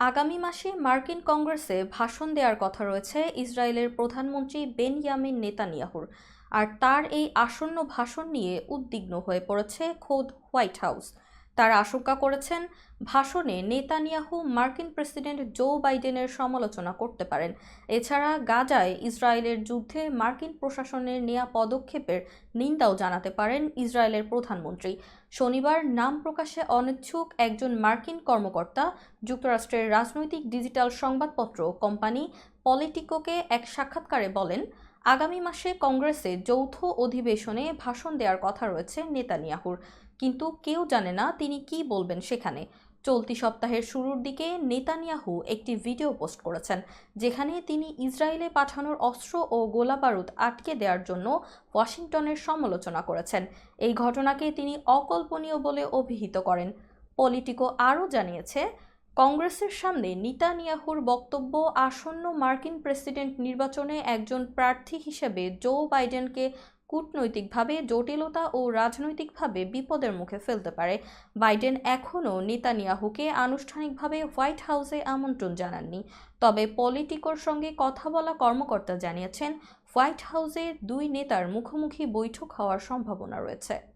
আগামী মাসে মার্কিন কংগ্রেসে ভাষণ দেওয়ার কথা রয়েছে ইসরায়েলের প্রধানমন্ত্রী বেন ইয়ামিন নেতানিয়াহুর। আর তার এই আসন্ন ভাষণ নিয়ে উদ্বিগ্ন হয়ে পড়েছে খোদ হোয়াইট হাউস। তারা আশঙ্কা করেছেন, ভাষণে নেতানিয়াহু মার্কিন প্রেসিডেন্ট জো বাইডেনের সমালোচনা করতে পারেন। এছাড়া গাজায় ইসরায়েলের যুদ্ধে মার্কিন প্রশাসনের নেয়া পদক্ষেপের নিন্দাও জানাতে পারেন ইসরায়েলের প্রধানমন্ত্রী। শনিবার নাম প্রকাশে অনিচ্ছুক একজন মার্কিন কর্মকর্তা, যুক্তরাষ্ট্রের রাজনৈতিক ডিজিটাল সংবাদপত্র কোম্পানি পলিটিকোকে এক সাক্ষাৎকারে বলেন আগামী মাসে কংগ্রেসে যৌথ অধিবেশনে ভাষণ দেওয়ার কথা রয়েছে নেতানিয়াহুর। কিন্তু কেউ জানে না তিনি কি বলবেন সেখানে। চলতি সপ্তাহের শুরুর দিকে নেতানিয়াহু একটি ভিডিও পোস্ট করেছেন, যেখানে তিনি ইসরায়েলে পাঠানোর অস্ত্র ও গোলাবারুদ আটকে দেওয়ার জন্য ওয়াশিংটনের সমালোচনা করেছেন। এই ঘটনাকে তিনি অকল্পনীয় বলে অভিহিত করেন। পলিটিকো আরও জানিয়েছে কংগ্রেসের সামনে নিতানিয়াহুর বক্তব্য আসন্ন মার্কিন প্রেসিডেন্ট নির্বাচনে একজন প্রার্থী হিসেবে জো বাইডেনকে কূটনৈতিকভাবে জটিলতা ও রাজনৈতিকভাবে বিপদের মুখে ফেলতে পারে। বাইডেন এখনও নেতানিয়াহুকে আনুষ্ঠানিকভাবে হোয়াইট হাউসে আমন্ত্রণ জানাননি। তবে পলিটিকোর সঙ্গে কথা বলা কর্মকর্তা জানিয়েছেন, হোয়াইট হাউসে দুই নেতার মুখোমুখি বৈঠক হওয়ার সম্ভাবনা রয়েছে।